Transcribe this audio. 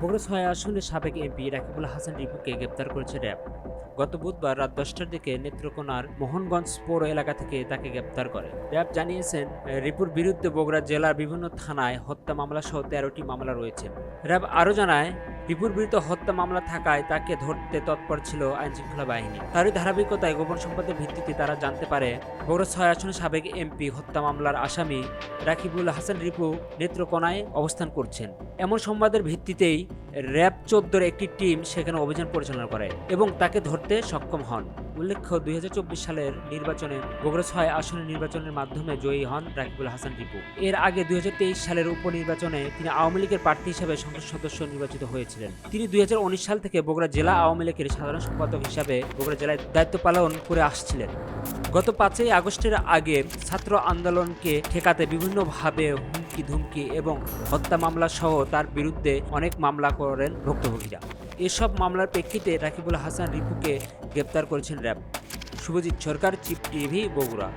বগুড়া ছয় আসনের সাবেক এমপি রাকিবুল হাসান রিপুকে গ্রেপ্তার করেছে র্যাব। গত বুধবার রাত দশটার দিকে নেত্রকোনার মোহনগঞ্জ পৌর এলাকা থেকে তাকে গ্রেপ্তার করে। র্যাব জানিয়েছেন, রিপুর বিরুদ্ধে বগুড়া জেলার বিভিন্ন থানায় হত্যা মামলা সহ তেরোটি মামলা রয়েছে। র্যাব আরও জানায় বিরুদ্ধে হত্যা মামলা থাকায় তাকে ধরতে তৎপর ছিল আইনশৃঙ্খলা বাহিনী। তারই ধারাবাহিকতায় গোপন সম্পদের ভিত্তিতে তারা জানতে পারে বড় ছয় আসনের সাবেক এমপি হত্যা মামলার আসামি রাকিবুল হাসান রিপু নেত্রকোনায় অবস্থান করছেন। এমন সংবাদের ভিত্তিতেই র্যাব চোদ্দোর একটি টিম সেখানে অভিযান পরিচালনা করে এবং তাকে ধরতে সক্ষম হন। উল্লেখ্য, দুই হাজার চব্বিশ সালের নির্বাচনে বগুড়া ছয় আসনের নির্বাচনের মাধ্যমে জয়ী হন রাকিবুল হাসান রিপু এর আগে দুই সালের উপনির্বাচনে তিনি আওয়ামী লীগের প্রার্থী হিসেবে সংসদ সদস্য নির্বাচিত হয়েছিলেন। তিনি দুই হাজার উনিশ সাল থেকে বগুড়া জেলা আওয়ামী লীগের সাধারণ সম্পাদক হিসাবে বগুড়া জেলায় দায়িত্ব পালন করে আসছিলেন। গত পাঁচই আগস্টের আগে ছাত্র আন্দোলনকে ঠেকাতে বিভিন্নভাবে হুমকি ধুমকি এবং হত্যা মামলা সহ তার বিরুদ্ধে অনেক মামলা করেন ভুক্তভোগীরা। এসব মামলার প্রেক্ষিতে রাকিবুল হাসান রিপুকে গ্রেপ্তার করেছেন র্যাব। শুভজিৎ সরকার চিপ টিভি, বগুড়া।